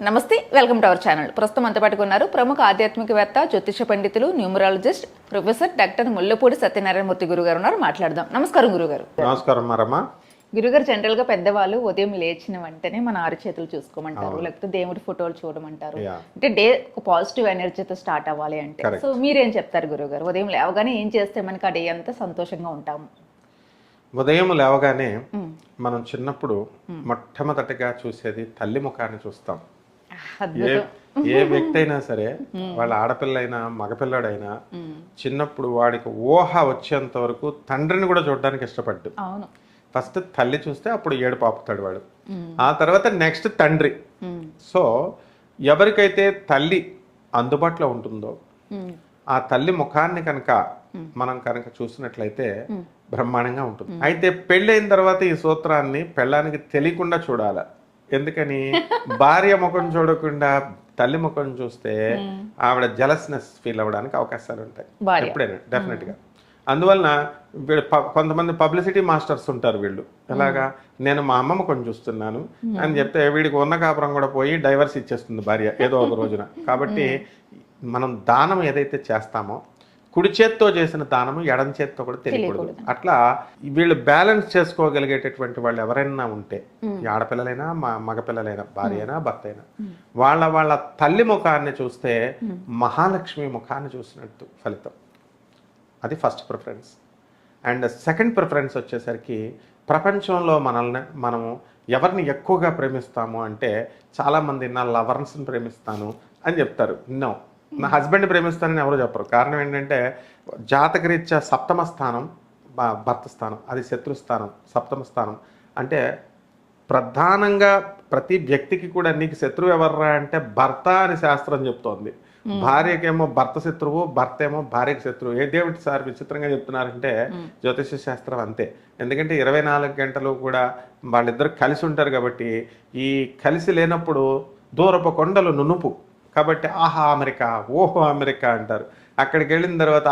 నమస్తే welcome to our channel. ప్రస్తుతం అంత పట్టుకున్నారు ప్రముఖ ఆధ్యాత్మికవేత్త జ్యోతిష పండితులు numerologist professor doctor Mullapudi Satyanarayanamurthy గురుగారు ఉన్నారు. మాట్లాడదాం. నమస్కారం గురుగారు. నమస్కారం మరమ్మా గురుగారు జనరల్గా పెద్దవాళ్ళు ఉదయం లేచిన వెంటనే మన ఆరు చేతులు చూసుకోమంటారు. లేకపోతే దేవుడి ఫోటోలు చూడమంటారు. అంటే డే ఒక పాజిటివ్ ఎనర్జీతో స్టార్ట్ అవ్వాలి అంటే. సో మీరేం చెప్తారు గురుగారు? ఉదయం లేవగానే ఏం చేస్తే మనకి ఆ డే అంతా సంతోషంగా ఉంటాము ఉదయం లేవగానే మనం చిన్నప్పుడు మొట్టమొదటిగా చూసేది తల్లి ముఖాన్ని చూస్తాం. ఏ వ్యక్తి అయినా సరే వాళ్ళ ఆడపిల్లైనా మగపిల్లడైనా చిన్నప్పుడు వాడికి ఊహ వచ్చేంత వరకు తండ్రిని కూడా చూడడానికి ఇష్టపడ్డు. ఫస్ట్ తల్లి చూస్తే అప్పుడు ఏడు పాపుతాడు వాడు. ఆ తర్వాత నెక్స్ట్ తండ్రి. సో ఎవరికైతే తల్లి అందుబాటులో ఉంటుందో. ఆ తల్లి ముఖాన్ని కనుక మనం కనుక చూసినట్లయితే బ్రహ్మాండంగా ఉంటుంది. అయితే పెళ్ళైన తర్వాత ఈ సూత్రాన్ని పెళ్ళానికి తెలియకుండా చూడాలి. ఎందుకని? భార్య ముఖం చూడకుండా తల్లి ముఖం చూస్తే ఆవిడ జలస్నెస్ ఫీల్ అవ్వడానికి అవకాశాలు ఉంటాయి. ఎప్పుడైనా డెఫినెట్గా. అందువలన కొంతమంది పబ్లిసిటీ మాస్టర్స్ ఉంటారు వీళ్ళు. ఎలాగా? నేను మా అమ్మమ్మ కొంచెం చూస్తున్నాను అని చెప్తే వీడికి ఉన్న కాపురం కూడా పోయి డైవర్స్ ఇచ్చేస్తుంది భార్య ఏదో ఒక రోజున. కాబట్టి మనం దానం ఏదైతే చేస్తామో కుడి చేత్తో చేసిన దానము ఎడం చేత్తో కూడా తెలియకూడదు. అట్లా వీళ్ళు బ్యాలెన్స్ చేసుకోగలిగేటటువంటి వాళ్ళు ఎవరైనా ఉంటే ఆడపిల్లలైనా మా మగపిల్లలైనా భార్య అయినా భర్త అయినా వాళ్ళ వాళ్ళ తల్లి ముఖాన్ని చూస్తే మహాలక్ష్మి ముఖాన్ని చూసినట్టు ఫలితం. అది first preference. And second preference వచ్చేసరికి ప్రపంచంలో మనల్ని మనము ఎవరిని ఎక్కువగా ప్రేమిస్తాము అంటే చాలామంది నా లవర్స్ని ప్రేమిస్తాను అని చెప్తారు. నో. నా హస్బెండ్ ప్రేమిస్తానని ఎవరు చెప్పరు. కారణం ఏంటంటే జాతకరీత్యా సప్తమ స్థానం భర్త స్థానం అది శత్రు స్థానం సప్తమ స్థానం. అంటే ప్రధానంగా ప్రతి వ్యక్తికి కూడా నీకు శత్రువు ఎవర్రా అంటే భర్త అని శాస్త్రం చెప్తోంది. భార్యకేమో భర్త శత్రువు భర్త ఏమో భార్యకి శత్రువు. ఏ దేవుడి సార్ విచిత్రంగా చెప్తున్నారంటే జ్యోతిష శాస్త్రం అంతే. ఎందుకంటే ఇరవై నాలుగు గంటలు కూడా వాళ్ళిద్దరు కలిసి ఉంటారు కాబట్టి ఈ కలిసి లేనప్పుడు దూరపు కొండలు నునుపు. కాబట్టి ఆహా అమెరికా ఓహో అమెరికా అంటారు. అక్కడికి వెళ్ళిన తర్వాత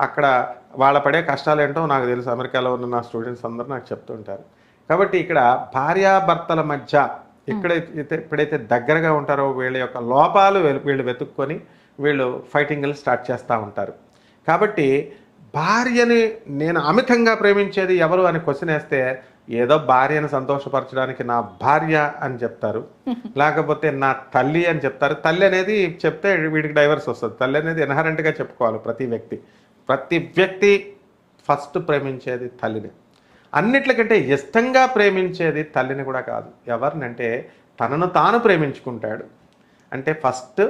అక్కడ వాళ్ళ పడే కష్టాలు ఏంటో నాకు తెలుసు. అమెరికాలో ఉన్న నా స్టూడెంట్స్ అందరూ నాకు చెప్తుంటారు కాబట్టి ఇక్కడ భార్యాభర్తల మధ్య ఎక్కడైతే ఎప్పుడైతే దగ్గరగా ఉంటారో వీళ్ళ యొక్క లోపాలు వీళ్ళు- వీళ్ళు వెతుక్కొని వీళ్ళు ఫైటింగ్లు స్టార్ట్ చేస్తూ ఉంటారు. కాబట్టి భార్యని నేను అమితంగా ప్రేమించేది ఎవరు అని క్వశ్చన్ వేస్తే ఏదో భార్యను సంతోషపరచడానికి నా భార్య అని చెప్తారు. లేకపోతే నా తల్లి అని చెప్తారు. తల్లి అనేది చెప్తే వీడికి డైవర్స్ వస్తుంది. తల్లి అనేది ఇన్హరెంట్గా చెప్పుకోవాలి ప్రతి వ్యక్తి. ప్రతి వ్యక్తి ఫస్ట్ ప్రేమించేది తల్లిని. అన్నిట్లకంటే ఇష్టంగా ప్రేమించేది తల్లిని కూడా కాదు. ఎవరినంటే తనను తాను ప్రేమించుకుంటాడు. అంటే ఫస్ట్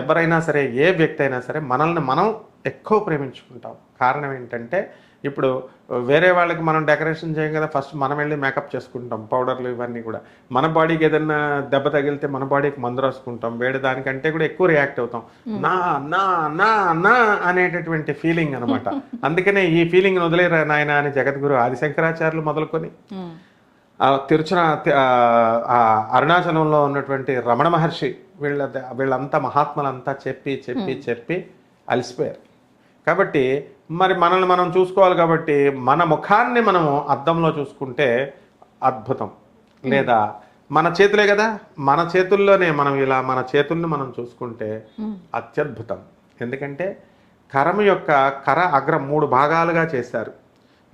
ఎవరైనా సరే ఏ వ్యక్తి అయినా సరే మనల్ని మనం ఎక్కువ ప్రేమించుకుంటాం. కారణం ఏంటంటే ఇప్పుడు వేరే వాళ్ళకి మనం డెకరేషన్ చేయం కదా ఫస్ట్ మనం వెళ్ళి మేకప్ చేసుకుంటాం పౌడర్లు ఇవన్నీ కూడా. మన బాడీకి ఏదైనా దెబ్బ తగిలితే మన బాడీకి మందు రాసుకుంటాం వేడి దానికంటే కూడా ఎక్కువ రియాక్ట్ అవుతాం. నా నా నా నా అనేటటువంటి ఫీలింగ్ అనమాట అందుకనే ఈ ఫీలింగ్ వదిలేరా నాయన అని జగద్గురు ఆదిశంకరాచార్యులు మొదలుకొని. ఉమ్. ఆ తిరుచున అరుణాచలంలో ఉన్నటువంటి రమణ మహర్షి వీళ్ళ వీళ్ళంతా మహాత్ములంతా చెప్పి చెప్పి చెప్పి అలసిపోయారు. కాబట్టి మరి మనల్ని మనం చూసుకోవాలి కాబట్టి మన ముఖాన్ని మనము అద్దంలో చూసుకుంటే అద్భుతం. లేదా మన చేతులే కదా మన చేతుల్లోనే మనం ఇలా మన చేతుల్ని మనం చూసుకుంటే అత్యద్భుతం. ఎందుకంటే కరము యొక్క కర అగ్ర మూడు భాగాలుగా చేశారు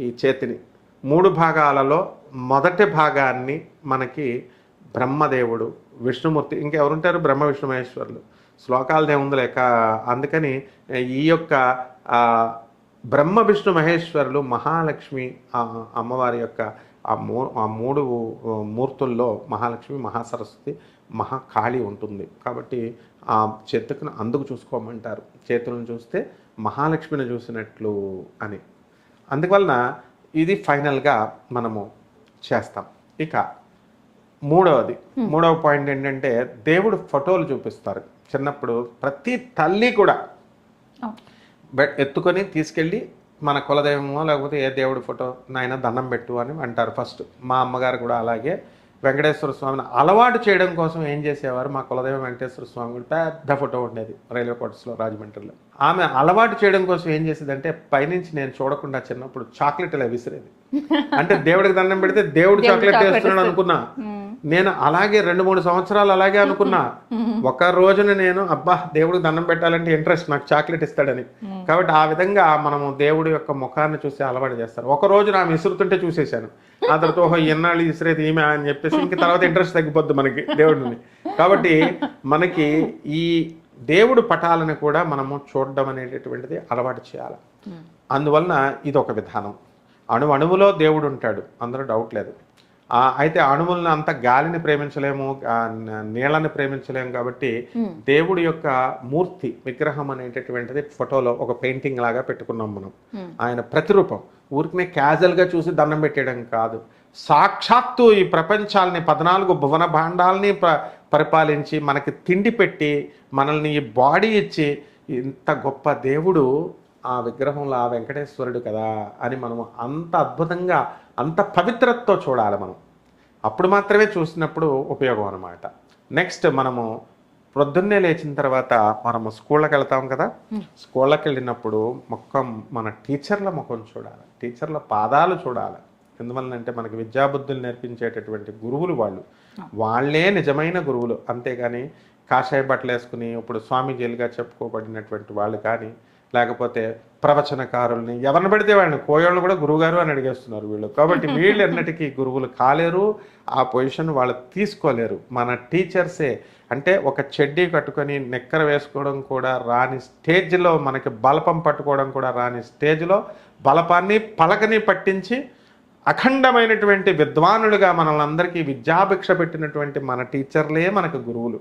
ఈ చేతిని. మూడు భాగాలలో మొదటి భాగాన్ని మనకి బ్రహ్మదేవుడు విష్ణుమూర్తి ఇంకెవరుంటారు? బ్రహ్మ విష్ణు మహేశ్వరులు శ్లోకాలు లేక అందుకని ఈ యొక్క బ్రహ్మ విష్ణు మహేశ్వరులు మహాలక్ష్మి అమ్మవారి యొక్క ఆ మూ ఆ మూడు మూర్తుల్లో మహాలక్ష్మి మహాసరస్వతి మహాకాళి ఉంటుంది. కాబట్టి ఆ చేతుకును అందుకు చూసుకోమంటారు. చేతులను చూస్తే మహాలక్ష్మిని చూసినట్లు అని. అందువలన ఇది ఫైనల్గా మనము చేస్తాం. ఇక మూడవది. మూడవ పాయింట్ ఏంటంటే దేవుడు ఫోటోలు చూపిస్తారు. చిన్నప్పుడు ప్రతి తల్లి కూడా అవును. బె- ఎత్తుకొని తీసుకెళ్ళి మన కులదైవమో లేకపోతే ఏ దేవుడి ఫోటో నాయన దండం పెట్టు అని అంటారు ఫస్ట్. మా అమ్మగారు కూడా అలాగే వెంకటేశ్వర స్వామిని అలవాటు చేయడం కోసం ఏం చేసేవారు? మా కులదైవం వెంకటేశ్వర స్వామి కూడా పెద్ద ఫోటో ఉండేది రైల్వే క్వార్టర్స్లో రాజమండ్రిలో. ఆమె అలవాటు చేయడం కోసం ఏం చేసేదంటే పైనుంచి నేను చూడకుండా చిన్నప్పుడు చాక్లెట్ ఇలా విసిరేది. అంటే దేవుడికి దండం పెడితే దేవుడు చాక్లెట్ వేస్తున్నాడు అనుకున్నా. నేను అలాగే రెండు మూడు సంవత్సరాలు అలాగే అనుకున్నా. ఒక రోజున నేను అబ్బా దేవుడికి దండం పెట్టాలంటే ఇంట్రెస్ట్ నాకు చాక్లెట్ ఇస్తాడని. కాబట్టి ఆ విధంగా మనము దేవుడి యొక్క ముఖాన్ని చూసి అలవాటు చేస్తారు. ఒక రోజు నా విసురుతుంటే చూసేశాను. ఆ తర్వాత ఓహో ఎన్నాళ్ళు విసిరేది ఈమె అని చెప్పేసి ఇంక తర్వాత ఇంట్రెస్ట్ తగ్గిపోద్ది మనకి దేవుడిని. కాబట్టి మనకి ఈ దేవుడు పటాలను కూడా మనము చూడడం అనేటటువంటిది అలవాటు చేయాలి. అందువలన ఇది ఒక విధానం. అణు అణువులో దేవుడు ఉంటాడు. అందులో డౌట్ లేదు. అయితే అణువులను అంత గాలిని ప్రేమించలేము నీళ్ళని ప్రేమించలేము కాబట్టి దేవుడి యొక్క మూర్తి విగ్రహం అనేటటువంటిది ఫోటోలో ఒక పెయింటింగ్ లాగా పెట్టుకున్నాం మనం. ఆయన ప్రతిరూపం. ఊరికనే casual గా చూసి దండం పెట్టేయడం కాదు. సాక్షాత్తు ఈ ప్రపంచాలని పద్నాలుగు భువన భాండాలని ప్ర పరిపాలించి మనకి తిండి పెట్టి మనల్ని ఈ బాడీ ఇచ్చి ఇంత గొప్ప దేవుడు ఆ విగ్రహంలో ఆ వెంకటేశ్వరుడు కదా అని మనము అంత అద్భుతంగా అంత పవిత్రతతో చూడాలి మనం. అప్పుడు మాత్రమే చూసినప్పుడు ఉపయోగం అనమాట నెక్స్ట్ మనము ప్రొద్దున్నే లేచిన తర్వాత మనము స్కూళ్ళకి వెళ్తాం కదా. స్కూళ్ళకి వెళ్ళినప్పుడు ముఖం మన టీచర్ల ముఖం చూడాలి. టీచర్ల పాదాలు చూడాలి. ఎందువల్లంటే మనకి విద్యాబుద్ధులు నేర్పించేటటువంటి గురువులు వాళ్ళు. వాళ్ళే నిజమైన గురువులు. అంతేగాని కాషాయ బట్టలు వేసుకుని ఇప్పుడు స్వామీజీలుగా చెప్పుకోబడినటువంటి వాళ్ళు కానీ లేకపోతే ప్రవచనకారుల్ని ఎవరిని పడితే వాళ్ళని కోయోళ్ళు కూడా గురువుగారు అని అడిగేస్తున్నారు వీళ్ళు. కాబట్టి వీళ్ళు ఎన్నటికీ గురువులు కాలేరు ఆ పొజిషన్ వాళ్ళు తీసుకోలేరు. మన టీచర్సే అంటే ఒక చెడ్డీ కట్టుకొని నిక్కర వేసుకోవడం కూడా రాని స్టేజ్లో మనకి బలపం పట్టుకోవడం కూడా రాని స్టేజ్లో బలపాన్ని పలకని పట్టించి అఖండమైనటువంటి విద్వానులుగా మనల్ని అందరికీ విద్యాభిక్ష పెట్టినటువంటి మన టీచర్లే మనకు గురువులు.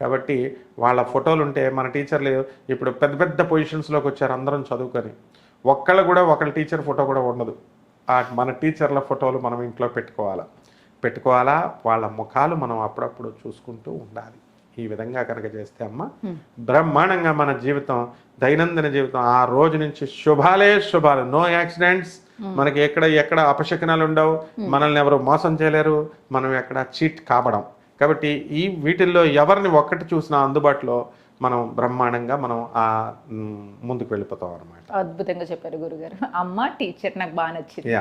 కాబట్టి వాళ్ళ ఫోటోలు ఉంటే మన టీచర్లు ఇప్పుడు పెద్ద పెద్ద పొజిషన్స్లోకి వచ్చారు అందరం చదువుకొని. ఒక్కళ్ళు కూడా ఒకళ్ళ టీచర్ ఫోటో కూడా ఉండదు. ఆ మన టీచర్ల ఫోటోలు మనం ఇంట్లో పెట్టుకోవాలా? పెట్టుకోవాలా? వాళ్ళ ముఖాలు మనం అప్పుడప్పుడు చూసుకుంటూ ఉండాలి. ఈ విధంగా కనుక చేస్తే అమ్మ బ్రహ్మాండంగా మన జీవితం దైనందిన జీవితం ఆ రోజు నుంచి శుభాలే శుభాలు. No accidents. మనకి ఎక్కడ ఎక్కడ అపశకనాలు ఉండవు. మనల్ని ఎవరు మోసం చేయలేరు. మనం ఎక్కడ చీట్ కాబడం. కాబట్టి ఈ వీటిల్లో ఎవరిని ఒక్కటి చూసినా అందుబాటులో మనం బ్రహ్మాండంగా మనం ఆ ముందుకు వెళ్ళిపోతాం అనమాట అద్భుతంగా చెప్పారు గురుగారు. అమ్మ టీచర్ నాకు బాగా నచ్చింది.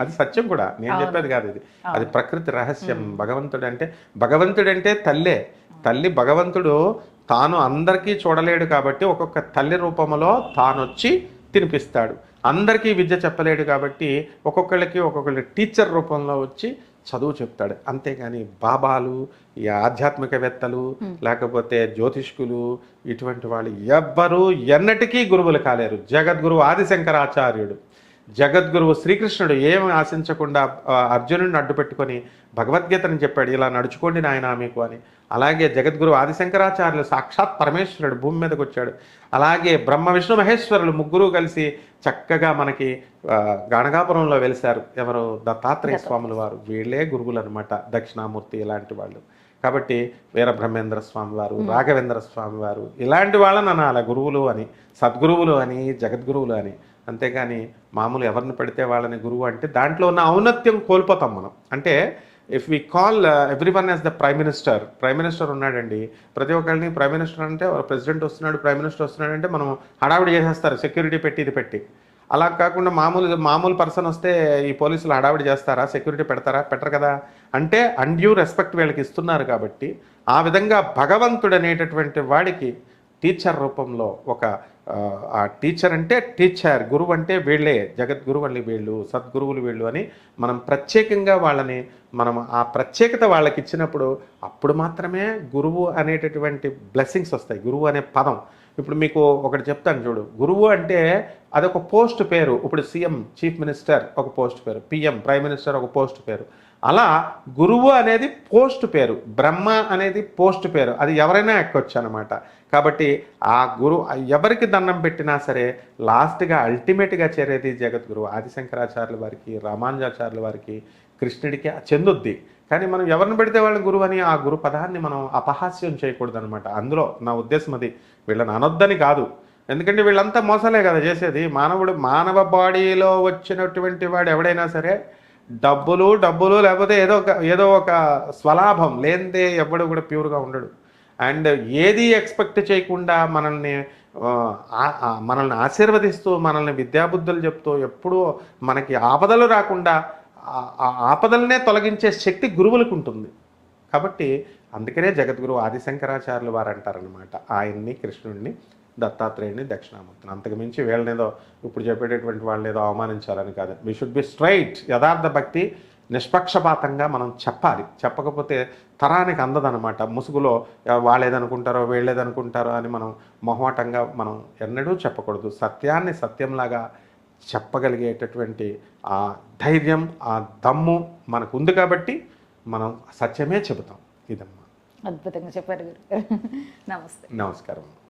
అది సత్యం కూడా. నేను చెప్పేది కాదు ఇది. అది ప్రకృతి రహస్యం. భగవంతుడు అంటే భగవంతుడు అంటే తల్లే. తల్లి భగవంతుడు తాను అందరికీ చూడలేడు కాబట్టి ఒక్కొక్క తల్లి రూపంలో తాను వచ్చి తినిపిస్తాడు. అందరికీ విద్య చెప్పలేడు కాబట్టి ఒక్కొక్కళ్ళకి ఒక్కొక్కళ్ళ టీచర్ రూపంలో వచ్చి చదువు చెప్తాడు. అంతేగాని బాబాలు ఈ ఆధ్యాత్మికవేత్తలు లేకపోతే జ్యోతిష్కులు ఇటువంటి వాళ్ళు ఎవ్వరూ ఎన్నటికీ గురువులు కాలేరు. జగద్గురు ఆదిశంకరాచార్యుడు. జగద్గురువు శ్రీకృష్ణుడు ఏమి ఆశించకుండా అర్జునుడిని అడ్డు పెట్టుకొని భగవద్గీతని చెప్పాడు ఇలా నడుచుకోండి నాయనా మీకు అని. అలాగే జగద్గురు ఆదిశంకరాచార్యులు సాక్షాత్ పరమేశ్వరుడు భూమి మీదకి వచ్చాడు. అలాగే బ్రహ్మ విష్ణు మహేశ్వరులు ముగ్గురు కలిసి చక్కగా మనకి గాణగాపురంలో వెలిశారు. ఎవరు? దత్తాత్రేయ స్వాముల వారు. వీళ్ళే గురువులు అనమాట దక్షిణామూర్తి ఇలాంటి వాళ్ళు. కాబట్టి వీరబ్రహ్మేంద్ర స్వామి వారు రాఘవేంద్ర స్వామి వారు ఇలాంటి వాళ్ళని అనాలి గురువులు అని సద్గురువులు అని జగద్గురువులు అని. అంతేగాని మామూలు ఎవరిని పెడితే వాళ్ళని గురువు అంటే దాంట్లో ఉన్న ఔన్నత్యం కోల్పోతాం మనం. అంటే if we call every one as the prime minister prime minister ఉన్నాడండి. ప్రతి ఒక్కరిని ప్రైమ్ మినిస్టర్ అంటే ప్రెసిడెంట్ వస్తున్నాడు ప్రైమ్ మినిస్టర్ వస్తున్నాడు అంటే మనం హడావిడి చేసేస్తారు సెక్యూరిటీ పెట్టి ఇది పెట్టి. అలా కాకుండా మామూలు మామూలు పర్సన్ వస్తే ఈ పోలీసులు హడావిడి చేస్తారా సెక్యూరిటీ పెడతారా పెట్టరు కదా? అంటే అన్డ్యూ రెస్పెక్ట్ వీళ్ళకి ఇస్తున్నారు కాబట్టి ఆ విధంగా భగవంతుడు అనేటటువంటి వాడికి టీచర్ రూపంలో ఒక ఆ, టీచర్ అంటే టీచర్ గురువు అంటే వీళ్ళే జగద్గురు వీళ్ళు సద్గురువులు వీళ్ళు అని మనం ప్రత్యేకంగా వాళ్ళని మనం ఆ ప్రత్యేకత వాళ్ళకి ఇచ్చినప్పుడు అప్పుడు మాత్రమే గురువు అనేటటువంటి బ్లెస్సింగ్స్ వస్తాయి గురువు అనే పదం. ఇప్పుడు మీకు ఒకటి చెప్తాను చూడు గురువు అంటే అదొక పోస్ట్ పేరు. ఇప్పుడు సీఎం చీఫ్ మినిస్టర్ ఒక పోస్ట్ పేరు పిఎం ప్రైమ్ మినిస్టర్ ఒక పోస్ట్ పేరు. అలా గురువు అనేది పోస్ట్ పేరు బ్రహ్మ అనేది పోస్ట్ పేరు అది ఎవరైనా ఎక్కొచ్చు అనమాట కాబట్టి ఆ గురు ఎవరికి దండం పెట్టినా సరే లాస్ట్గా అల్టిమేట్గా చేరేది జగద్గురు ఆదిశంకరాచార్యుల వారికి రామానుజాచార్యుల వారికి కృష్ణుడికి చెందుద్ది. కానీ మనం ఎవరిని పెడితే వాళ్ళ గురువు అని ఆ గురు పదాన్ని మనం అపహాస్యం చేయకూడదు అనమాట అందులో నా ఉద్దేశం అది. వీళ్ళని అనొద్దని కాదు. ఎందుకంటే వీళ్ళంతా మోసాలే కదా చేసేది. మానవుడు మానవ బాడీలో వచ్చినటువంటి వాడు ఎవడైనా సరే డబ్బులు డబ్బులు లేకపోతే ఏదో ఒక ఏదో ఒక స్వలాభం లేనిదే ఎవడు కూడా ప్యూర్గా ఉండడు. అండ్ ఏది ఎక్స్పెక్ట్ చేయకుండా మనల్ని మనల్ని ఆశీర్వదిస్తూ మనల్ని విద్యాబుద్ధులు చెప్తూ ఎప్పుడూ మనకి ఆపదలు రాకుండా ఆపదలనే తొలగించే శక్తి గురువులకు ఉంటుంది. కాబట్టి అందుకనే జగద్గురు ఆదిశంకరాచార్యులు వారు అంటారనమాట ఆయన్ని కృష్ణుడిని దత్తాత్రేయుడిని దక్షిణామూర్తిని. అంతకుమించి వీళ్ళనేదో ఇప్పుడు చెప్పేటటువంటి వాళ్ళని ఏదో అవమానించాలని కాదు. వి షుడ్ బి స్ట్రైట్ యథార్థ భక్తి నిష్పక్షపాతంగా మనం చెప్పాలి. చెప్పకపోతే తరానికి అందదనమాట. ముసుగులో "ఆ, వాళ్ళేదనుకుంటారో వీళ్ళేదనుకుంటారో అని మనం మొహమాటంగా మనం ఎన్నడూ చెప్పకూడదు. సత్యాన్ని సత్యంలాగా చెప్పగలిగేటటువంటి ఆ ధైర్యం ఆ దమ్ము మనకు ఉంది కాబట్టి మనం సత్యమే చెబుతాం. ఇదమ్మా. అద్భుతంగా చెప్పారు నమస్తే. నమస్కారం.